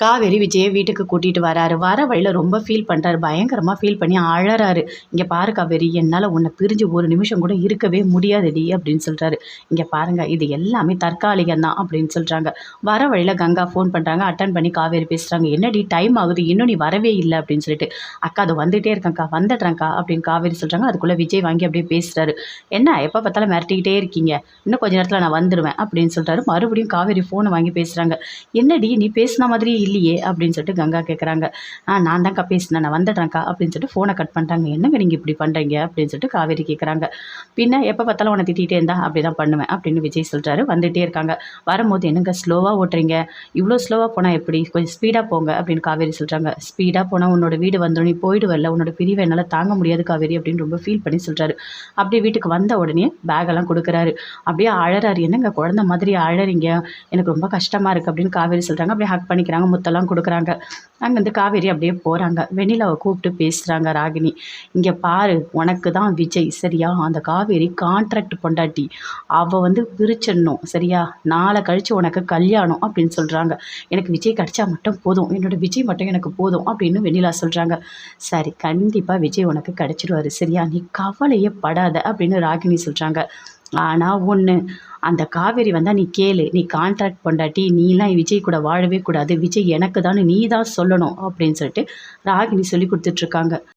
காவேரி விஜயை வீட்டுக்கு கூட்டிகிட்டு வராரு. வர வழியில் ரொம்ப ஃபீல் பண்ணுறாரு பயங்கரமாக ஃபீல் பண்ணி அழறாரு. இங்கே பாரு காவேரி என்னால் உன்னை பிரிஞ்சு ஒரு நிமிஷம் கூட இருக்கவே முடியாதுடி அப்படின்னு சொல்கிறாரு இங்கே பாருங்கள் இது எல்லாமே தற்காலிகம் தான் அப்படின்னு சொல்கிறாங்க வர வழியில் கங்கா ஃபோன் பண்ணுறாங்க அட்டன் பண்ணி காவேரி பேசுகிறாங்க என்னடி டைம் ஆகுது? இன்னும் நீ வரவே இல்லை அப்படின்னு சொல்லிட்டு. அக்கா அது வந்துகிட்டே இருக்கேன்க்கா வந்துடுறேங்க்கா அப்படின்னு காவேரி சொல்கிறாங்க அதுக்குள்ளே விஜய் வாங்கி அப்படியே பேசுகிறாரு என்ன எப்போ பார்த்தாலும் மிரட்டிக்கிட்டே இருக்கீங்க? இன்னும் கொஞ்ச நேரத்தில் நான் வந்துடுவேன் அப்படின்னு சொல்கிறாரு மறுபடியும் காவேரி ஃபோனை வாங்கி பேசுகிறாங்க என்னடி நீ பேசின மாதிரி இல்லையே அப்படின்னு சொல்லிட்டு கங்கா கேட்குறாங்க ஆ நான் தான்க்கா பேசினேன். நான் வந்துடுறேன்க்கா அப்படின்னு சொல்லிட்டு ஃபோனை கட் பண்ணிட்டாங்க. என்னங்க நீங்கள் இப்படி பண்ணுறீங்க அப்படின்னு சொல்லிட்டு காவேரி கேட்குறாங்க பின்ன எப்போ பார்த்தாலும் உன்னை திட்டிகிட்டே இருந்தா அப்படி தான் பண்ணுவேன் அப்படின்னு விஜய் சொல்கிறாரு வந்துகிட்டே இருக்காங்க. வரும்போது என்னங்க ஸ்லோவாக ஓட்டுறீங்க? இவ்வளோ ஸ்லோவாக போனால் எப்படி? கொஞ்சம் ஸ்பீடாக போங்க அப்படின்னு காவேரி சொல்கிறாங்க ஸ்பீடாக போனால் உன்னோட வீடு வந்தோடனே நீ போயிடு வரல உன்னோட பிரிவை என்னால் தாங்க முடியாது காவேரி அப்படின்னு ரொம்ப ஃபீல் பண்ணி சொல்கிறாரு அப்படியே வீட்டுக்கு வந்த உடனே பேகெல்லாம் கொடுக்குறாரு. அப்படியே அழறாரு. என்னங்க குழந்த மாதிரி அழறீங்க? எனக்கு ரொம்ப கஷ்டமாக இருக்குது அப்படின்னு காவேரி சொல்கிறாங்க அப்படியே ஹக் பண்ணிக்கிறாங்க. முத்தெல்லாம் கொடுக்குறாங்க. அங்கேருந்து காவேரி அப்படியே போகிறாங்க வெண்ணிலாவை கூப்பிட்டு பேசுகிறாங்க ராகினி. இங்கே பாரு உனக்கு தான் விஜய் சரியா? அந்த காவேரி கான்ட்ராக்ட் பொண்டாட்டி. அவள் வந்து பிரிச்சிடணும் சரியா? நாளை கழித்து உனக்கு கல்யாணம் அப்படின்னு சொல்கிறாங்க எனக்கு விஜய் கிடச்சா மட்டும் போதும். என்னோட விஜய் மட்டும் எனக்கு போதும் அப்படின்னு வெண்ணிலா சொல்கிறாங்க சரி கண்டிப்பாக விஜய் உனக்கு கிடச்சிடுவார் சரியா? நீ கவலையே படாத அப்படின்னு ராகினி சொல்கிறாங்க ஆனால் ஒன்று அந்த காவேரி வந்தால் நீ கேளு நீ கான்ட்ராக்ட் பொண்டாட்டி நீலாம் விஜய் கூட வாழவே கூடாது விஜய் எனக்கு தான் நீ தான் சொல்லணும் அப்படின்னு சொல்லிட்டு ராகினி சொல்லி கொடுத்துட்ருக்காங்க